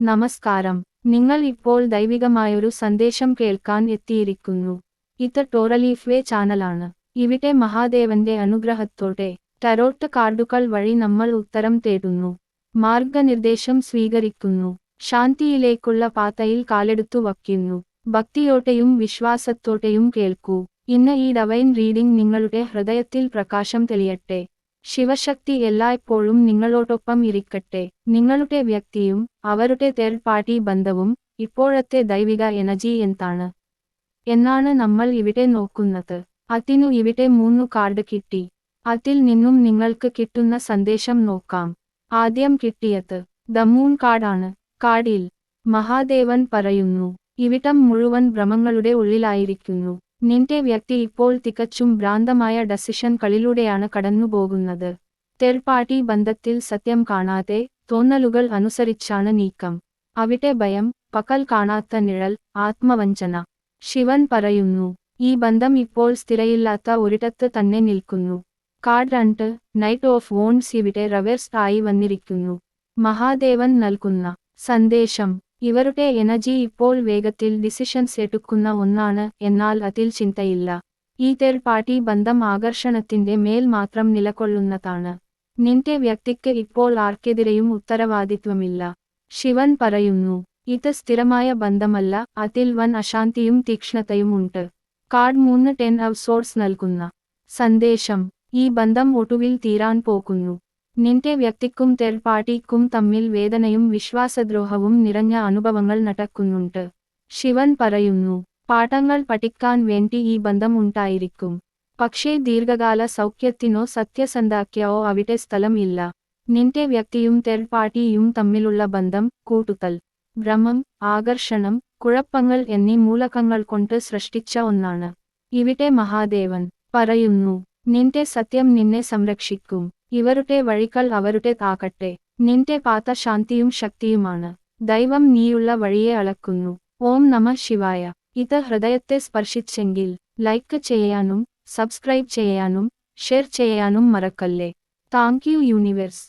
നമസ്കാരം. നിങ്ങൾ ഇപ്പോൾ ദൈവികമായൊരു സന്ദേശം കേൾക്കാൻ എത്തിയിരിക്കുന്നു. ഇത് ടോറലീഫ്വേ ചാനലാണ്. ഇവിടെ മഹാദേവന്റെ അനുഗ്രഹത്തോടെ ടരോട്ട് കാർഡുകൾ വഴി നമ്മൾ ഉത്തരം തേടുന്നു. മാർഗനിർദ്ദേശം സ്വീകരിക്കുന്നു. ശാന്തിയിലേക്കുള്ള പാതയിൽ കാലെടുത്തു വയ്ക്കുന്നു. ഭക്തിയോടെയും വിശ്വാസത്തോടെയും കേൾക്കൂ. ഇന്ന് ഈ ഡവൈൻ റീഡിംഗ് നിങ്ങളുടെ ഹൃദയത്തിൽ പ്രകാശം തെളിയട്ടെ. ശിവശക്തി എല്ലായ്പ്പോഴും നിങ്ങളോടൊപ്പം ഇരിക്കട്ടെ. നിങ്ങളുടെ വ്യക്തിയും അവരുടെ തേർഡ് പാർട്ടി ബന്ധവും ഇപ്പോഴത്തെ ദൈവിക എനർജി എന്താണ്? എന്നാണ് നമ്മൾ ഇവിടെ നോക്കുന്നത്. അതിനു ഇവിടെ മൂന്നു കാർഡ് കിട്ടി. അതിൽ നിന്നും നിങ്ങൾക്ക് കിട്ടുന്ന സന്ദേശം നോക്കാം. ആദ്യം കിട്ടിയത് ദ മൂൺ കാർഡാണ് കാർഡിൽ മഹാദേവൻ പറയുന്നു. ഇവിടം മുഴുവൻ ഭ്രമങ്ങളുടെ ഉള്ളിലായിരിക്കുന്നു. നിന്റെ വ്യക്തി ഇപ്പോൾ തികച്ചും ഭ്രാന്തമായ ഡെസിഷൻകളിലൂടെയാണ് കടന്നുപോകുന്നത്. തേർഡ് ബന്ധത്തിൽ സത്യം കാണാതെ തോന്നലുകൾ അനുസരിച്ചാണ് നീക്കം. അവിടെ ഭയം പകൽ കാണാത്ത നിഴൽ ആത്മവഞ്ചന. ശിവൻ പറയുന്നു ഈ ബന്ധം ഇപ്പോൾ സ്ഥിരയില്ലാത്ത ഒരിടത്ത് തന്നെ നിൽക്കുന്നു. കാർഡ് രണ്ട് നൈറ്റ് ഓഫ് വോൺസ് ഇവിടെ റവേഴ്സ് ആയി വന്നിരിക്കുന്നു. മഹാദേവൻ നൽകുന്ന സന്ദേശം. ഇവരുടെ എനർജി ഇപ്പോൾ വേഗത്തിൽ ഡിസിഷൻസ് എടുക്കുന്ന ഒന്നാണ് എന്നാൽ അതിൽ ചിന്തയില്ല. ഈ തേർഡ് പാർട്ടി ബന്ധം ആകർഷണത്തിന്റെ മേൽ മാത്രം നിലകൊള്ളുന്നതാണ്. നിന്റെ വ്യക്തിക്ക് ഇപ്പോൾ ആർക്കെതിരെയും ഉത്തരവാദിത്വമില്ല. ശിവൻ പറയുന്നു ഇത് സ്ഥിരമായ ബന്ധമല്ല അതിൽ വൻ അശാന്തിയും തീക്ഷ്ണതയും ഉണ്ട്. കാർഡ് മൂന്ന് ടെൻ സോർട്സ് നൽകുന്ന സന്ദേശം ഈ ബന്ധം ഒടുവിൽ തീരാൻ പോകുന്നു. നിന്റെ വ്യക്തിക്കും തേർഡ് പാർട്ടിക്കും തമ്മിൽ വേദനയും വിശ്വാസദ്രോഹവും നിറഞ്ഞ അനുഭവങ്ങൾ നടക്കുന്നുണ്ട്. ശിവൻ പറയുന്നു പാഠങ്ങൾ പഠിക്കാൻ വേണ്ടി ഈ ബന്ധം ഉണ്ടായിരിക്കും. പക്ഷേ ദീർഘകാല സൗഖ്യത്തിനോ സത്യസന്ധാക്യോ അവിടെ സ്ഥലം ഇല്ല. നിന്റെ വ്യക്തിയും തേർഡ് പാർട്ടിയും തമ്മിലുള്ള ബന്ധം കൂട്ടുതൽ ഭ്രമം ആകർഷണം കുഴപ്പങ്ങൾ എന്നീ മൂലകങ്ങൾ കൊണ്ട് സൃഷ്ടിച്ച ഒന്നാണ്. ഇവിടെ മഹാദേവൻ പറയുന്നു നിന്റെ സത്യം നിന്നെ സംരക്ഷിക്കും. ഇവരുടെ വഴികൾ അവരുടെ താകട്ടെ നിന്റെ പാത ശാന്തിയും ശക്തിയുമാണ്. ദൈവം നീയുള്ള വഴിയെ അളക്കുന്നു. ഓം നമ ശിവായ. ഇത് ഹൃദയത്തെ സ്പർശിച്ചെങ്കിൽ ലൈക്ക് ചെയ്യാനും സബ്സ്ക്രൈബ് ചെയ്യാനും ഷെയർ ചെയ്യാനും മറക്കല്ലേ. Thank you universe.